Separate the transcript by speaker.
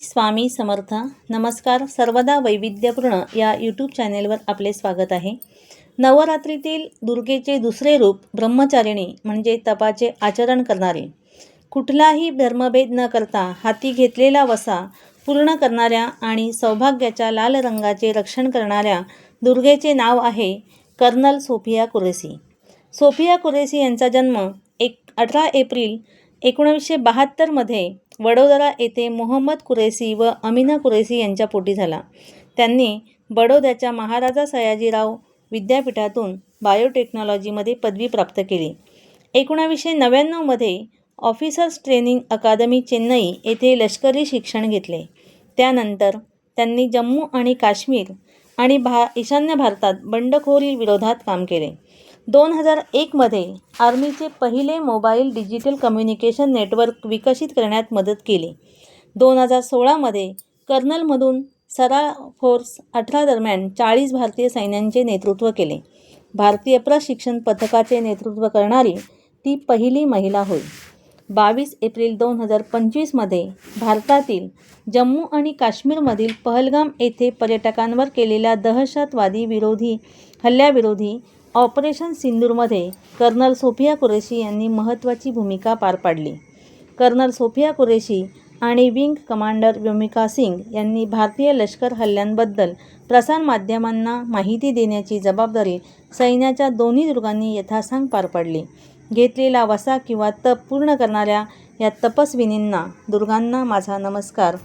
Speaker 1: स्वामी समर्थ नमस्कार. सर्वदा वैविध्यपूर्ण या यूट्यूब चॅनेलवर आपले स्वागत आहे. नवरात्रीतील दुर्गेचे दुसरे रूप ब्रह्मचारिणी म्हणजे तपाचे आचरण करणारे. कुठलाही धर्मभेद न करता हाती घेतलेला वसा पूर्ण करणाऱ्या आणि सौभाग्याच्या लाल रंगाचे रक्षण करणाऱ्या दुर्गेचे नाव आहे colonel Sofia Qureshi. Sofia Qureshi यांचा जन्म एक अठरा एप्रिल एकोणीसशे बहात्तरमध्ये वडोदरा येथे मोहम्मद कुरेसी व अमिना कुरेसी यांच्या पोटी झाला. त्यांनी बडोद्याच्या महाराजा सयाजीराव विद्यापीठातून बायोटेक्नॉलॉजीमध्ये पदवी प्राप्त केली. एकोणावीसशे नव्याण्णवमध्ये ऑफिसर्स ट्रेनिंग अकादमी चेन्नई येथे लष्करी शिक्षण घेतले. त्यानंतर त्यांनी जम्मू आणि काश्मीर आणि भा ईशान्य भारतात बंडखोरी विरोधात काम केले. दोन हजार एकमध्ये आर्मीचे पहिले मोबाईल डिजिटल कम्युनिकेशन नेटवर्क विकसित करण्यात मदत केली. दोन हजार सोळामध्ये कर्नलमधून सरा फोर्स अठरा दरम्यान चाळीस भारतीय सैन्यांचे नेतृत्व केले. भारतीय प्रशिक्षण पथकाचे नेतृत्व करणारी ती पहिली महिला होय. बावीस एप्रिल दोन हजार पंचवीसमध्ये भारतातील जम्मू आणि काश्मीरमधील पहलगाम येथे पर्यटकांवर केलेल्या दहशतवादी विरोधी हल्ल्याविरोधी ऑपरेशन सिंदूरमध्ये कर्नल सोफिया कुरेशी यांनी महत्त्वाची भूमिका पार पाडली. कर्नल सोफिया कुरेशी आणि विंग कमांडर व्योमिका सिंग यांनी भारतीय लष्कर हल्ल्यांबद्दल प्रसारमाध्यमांना माहिती देण्याची जबाबदारी सैन्याच्या दोन्ही दुर्गांनी यथासांग पार पाडली. घेतलेला वसा किंवा तप पूर्ण करणाऱ्या या तपस्विनींना दुर्गांना माझा नमस्कार.